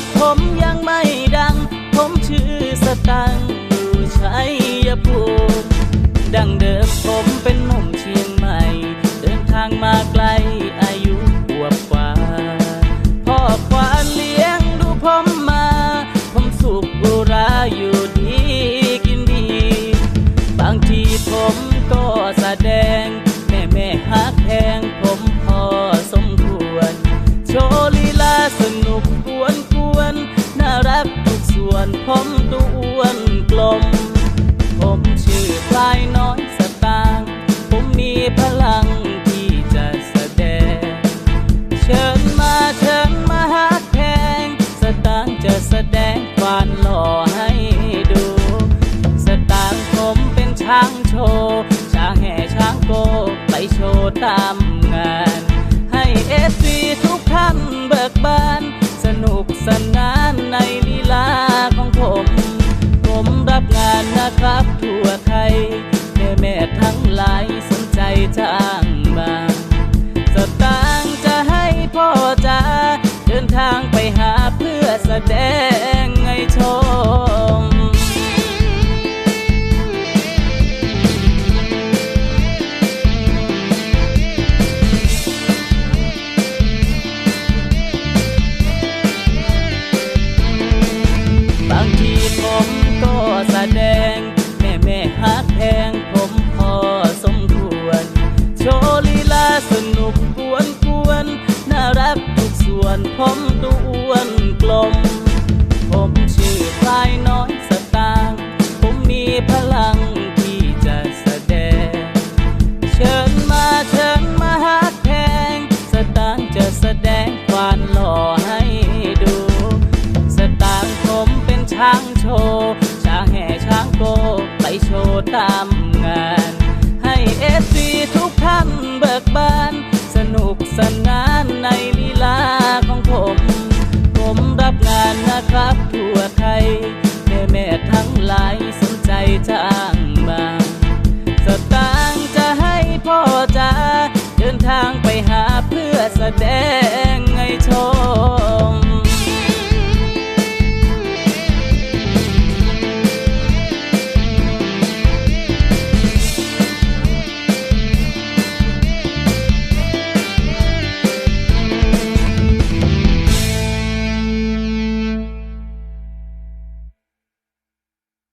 บผมยังไม่ดัง ผมชื่อสตังอยู่ชัยภูมิดังเดิมผมเป็นหนุ่มเชียงใหม่ เดินทางมาไกล น่ารักทุกส่วนผมตัวอ้วนกลม ผมชื่อพลายน้อยสตางผมมีพลังที่จะแสดง เชิญมาเชิญมาฮักแพงสตางจะแสดงความหล่อให้ดู สตางผมเป็นช้างโชว์ช้างแห่ช้างโกไปโชว์ตามงาน ให้เอฟซีทุกท่านเบิกบาน ทั้งหลายสนใจจ้างมางสตางค์จะให้พ่อจ้าเดินทางไปหาเพื่อแสดงให้ชมบางทีผมก็แสดง วนผมตัวอ้วนกลม ผมชื่อพลายน้อยสตางผมมีพลังที่จะแสดง เชิญมาเชิญมาฮักแพงสตางจะแสดงความหล่อให้ดู สตางผมเป็นช้างโชว์ช้างแห่ช้างโกไปโชว์ตาม ตา